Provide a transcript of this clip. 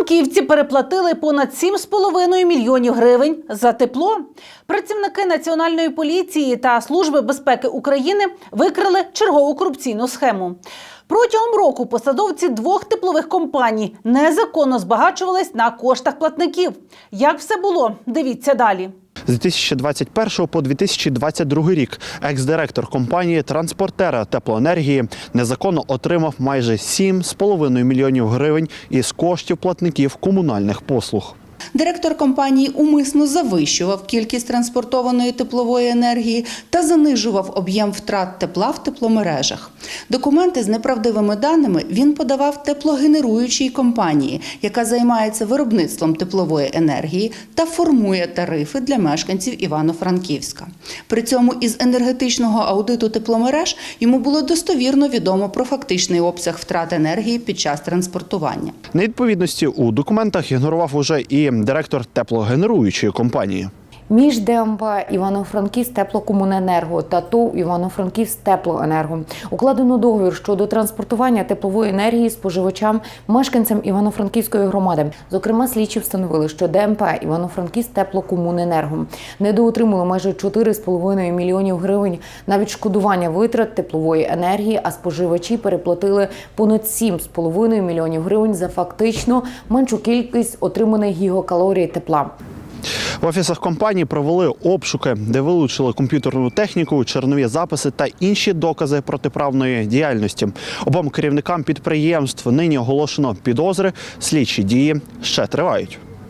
Франківці переплатили понад 7,5 мільйонів гривень за тепло. Працівники Національної поліції та Служби безпеки України викрили чергову корупційну схему. Протягом року посадовці двох теплових компаній незаконно збагачувались на коштах платників. Як все було? Дивіться далі. З 2021 по 2022 рік екс-директор компанії транспортера теплоенергії незаконно отримав майже 7,5 мільйонів гривень із коштів платників комунальних послуг. Директор компанії умисно завищував кількість транспортованої теплової енергії та занижував об'єм втрат тепла в тепломережах. Документи з неправдивими даними він подавав теплогенеруючій компанії, яка займається виробництвом теплової енергії та формує тарифи для мешканців Івано-Франківська. При цьому із енергетичного аудиту тепломереж йому було достовірно відомо про фактичний обсяг втрат енергії під час транспортування. Невідповідності у документах ігнорував уже і директор теплогенеруючої компанії. Між ДМП Івано-Франківськ теплокомуненерго та ТОВ Івано-Франківськ теплоенерго укладено договір щодо транспортування теплової енергії споживачам, мешканцям Івано-Франківської громади. Зокрема, слідчі встановили, що ДМП Івано-Франківськ теплокомуненерго недоотримало майже 4,5 мільйонів гривень на відшкодування витрат теплової енергії, а споживачі переплатили понад 7,5 мільйонів гривень за фактично меншу кількість отриманих гігакалорій тепла. В офісах компанії провели обшуки, де вилучили комп'ютерну техніку, чернові записи та інші докази протиправної діяльності. Обом керівникам підприємств нині оголошено підозри. Слідчі дії ще тривають.